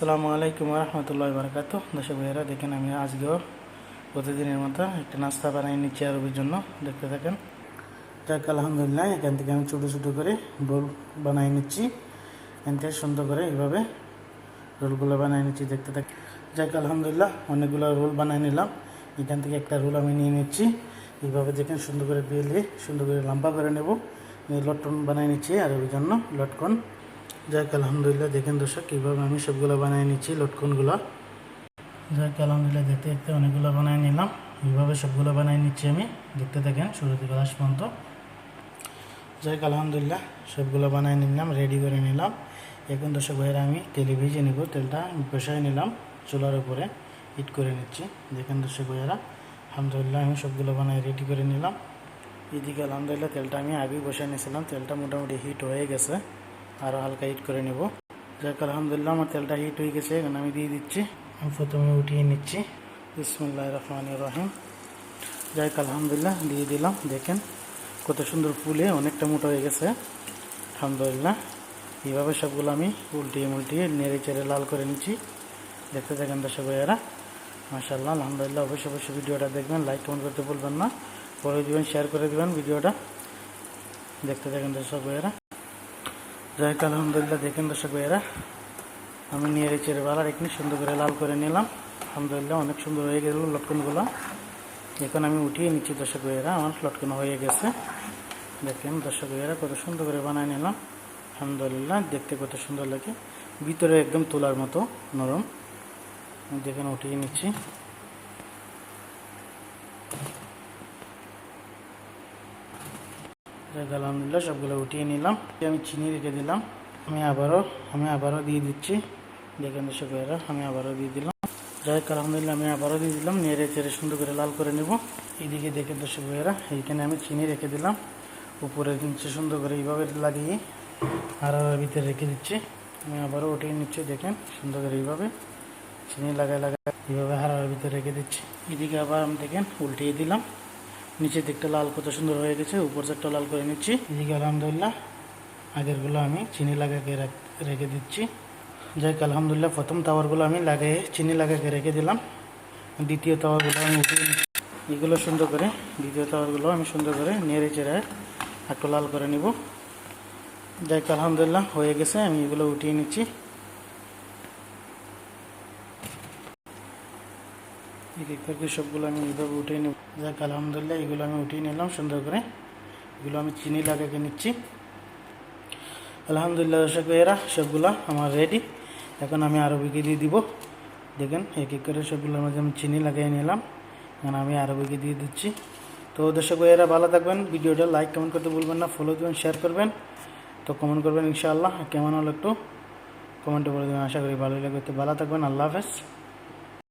আসসালামু আলাইকুম রহমতুল্লাহ বারকাত দর্শক ভাইয়েরা, দেখেন আমি আজকেও প্রতিদিনের মতো একটা নাস্তা বানিয়ে নিচ্ছি আরবির জন্য। দেখতে থাকেন। যাক, আলহামদুলিল্লাহ, এখান থেকে আমি ছোটো ছোটো করে রোল বানিয়ে নিচ্ছি। এখান থেকে সুন্দর করে এইভাবে রোলগুলো বানিয়ে নিচ্ছি, দেখতে থাকি যাক, আলহামদুলিল্লাহ, অনেকগুলো রোল বানিয়ে নিলাম। এখান থেকে একটা রোল আমি নিয়ে নিচ্ছি। এইভাবে দেখেন সুন্দর করে বেলে, সুন্দর করে লম্বা করে নেব। লটকন বানিয়ে নিচ্ছি আরবির জন্য, লটকন। যাক, আলহামদুলিল্লাহ, দেখেন দর্শক, কীভাবে আমি সবগুলো বানিয়ে নিচ্ছি, লটকনগুলো। যাক, আলহামদুলিল্লাহ, দেখতে দেখতে অনেকগুলো বানিয়ে নিলাম। এইভাবে সবগুলো বানিয়ে নিচ্ছি আমি। দেখতে থাকেন, শুরু থেকে লাস্ট পর্যন্ত। যাক, আলহামদুলিল্লাহ, সবগুলো বানিয়ে নিলাম রেডি করে নিলাম। এখন দর্শক ভাইয়েরা আমি তেলে ভেজে নেব। তেলটা বসাই নিলাম, চুলার উপরে হিট করে নিচ্ছি। দেখেন দর্শক ভাইয়েরা, আলহামদুলিল্লাহ, আমি সবগুলো বানিয়ে রেডি করে নিলাম। এদিকে আলহামদুলিল্লাহ, তেলটা আমি আগেই বসাই নিয়েছিলাম। তেলটা মোটামুটি হিট হয়ে গেছে। আরও হালকা হিট করে নেব। যাক, আলহামদুলিল্লাহ আমার তেলটা হিট হয়ে গেছে, এখন আমি দিয়ে দিচ্ছি। আমি প্রথমে উঠিয়ে নিচ্ছি। বিসমুল্লাহ রহমান রহিম। যাক, আলহামদুলিল্লাহ দিয়ে দিলাম। দেখেন কত সুন্দর ফুলে অনেকটা মোটা হয়ে গেছে। আলহামদুলিল্লাহ। এইভাবে সবগুলো আমি উল্টিয়ে মুলটিয়ে নেড়ে চেড়ে লাল করে নিচ্ছি। দেখতে থাকেন দর্শক ভাইয়ারা। মাশাল্লাহ আলহামদুলিল্লাহ। অবশ্যই অবশ্যই ভিডিওটা দেখবেন লাইক কমেন্ট করতে বলবেন না। করে দিবেন শেয়ার করে দেবেন ভিডিওটা। দেখতে থাকেন দর্শক ভাইয়ারা। যাই হোক আলহামদুলিল্লাহ, দেখেন দর্শক ভাইয়েরা, আমি নিয়ে চেড়ে বালার এখানে সুন্দর করে লাল করে নিলাম। আলহামদুলিল্লাহ, অনেক সুন্দর হয়ে গেল লটকনগুলো। এখন আমি উঠিয়ে নিচ্ছি দর্শক ভাইয়েরা, আমার লটকন হয়ে গেছে। দেখেন দর্শক ভাইয়েরা, কত সুন্দর করে বানায় নিলাম। আলহামদুলিল্লাহ, দেখতে কত সুন্দর লাগে। ভিতরে একদম তোলার মতো নরম। দেখেন উঠিয়ে নিচ্ছি। আলহামদুলিল্লাহ সবগুলো উঠিয়ে নিলাম। আমি চিনি রেখে দিলাম। আমি আবারও আমি আবারও দিয়ে দিচ্ছি। দেখেন দর্শক ভাইয়েরা, আমি আবারও দিয়ে দিলাম। যাই আলহামদুলিল্লাহ আমি আবারও দিয়ে দিলাম। নেড়ে চেড়ে সুন্দর করে লাল করে নেব। এইদিকে দেখেন দর্শক ভাইয়েরা, এইখানে আমি চিনি রেখে দিলাম। উপরে নিচে সুন্দর করে এইভাবে লাগিয়ে আর ভিতরে রেখে দিচ্ছি। আমি আবারও উঠিয়ে নিচ্ছি, দেখেন সুন্দর করে এইভাবে চিনি লাগায় লাগায় এইভাবে হারার ভিতরে রেখে দিচ্ছি। এদিকে আবার আমি দেখেন উল্টিয়ে দিলাম। নিচের দিকটা লাল কত সুন্দর হয়ে গেছে, উপর দিকটা লাল করে নিচ্ছি। এদিকে আলহামদুলিল্লাহ, আগেরগুলো আমি চিনি লাগাকে রেখে দিচ্ছি। যাই আলহামদুলিল্লাহ, প্রথম টাওয়ারগুলো আমি লাগিয়ে, চিনি লাগাকে রেখে দিলাম। দ্বিতীয় টাওয়ারগুলো আমি উঠিয়ে এগুলো সুন্দর করে, দ্বিতীয় টাওয়ারগুলো আমি সুন্দর করে নেড়ে চেড়ে একটু লাল করে নিব। যাই আলহামদুলিল্লাহ, হয়ে গেছে, আমি এগুলো উঠিয়ে নিচ্ছি। এক এক সবগুলো আমি এইভাবে উঠিয়ে নেব। যাক, আলহামদুলিল্লাহ, এগুলো আমি উঠিয়ে নিলাম সুন্দর করে। এগুলো আমি চিনি লাগাকে নিচ্ছি। আলহামদুলিল্লাহ, দর্শক এরা সবগুলো আমার রেডি এখন আমি আরবিকে দিয়ে দিব। দেখেন, এক এক করে সবগুলো আমাকে আমি চিনি লাগিয়ে নিলাম, এখন আমি আরবিকে দিয়ে দিচ্ছি। তো দর্শক এরা ভালো থাকবেন। ভিডিওটা লাইক কমেন্ট করতে বলবেন না ফলো দেবেন শেয়ার করবেন। তো কমেন্ট করবেন ইনশাআল্লাহ। কেমন হলো একটু কমেন্টে বলে দেবেন। আশা করি ভালোই লাগবে। তো ভালো থাকবেন, আল্লাহ হাফেজ।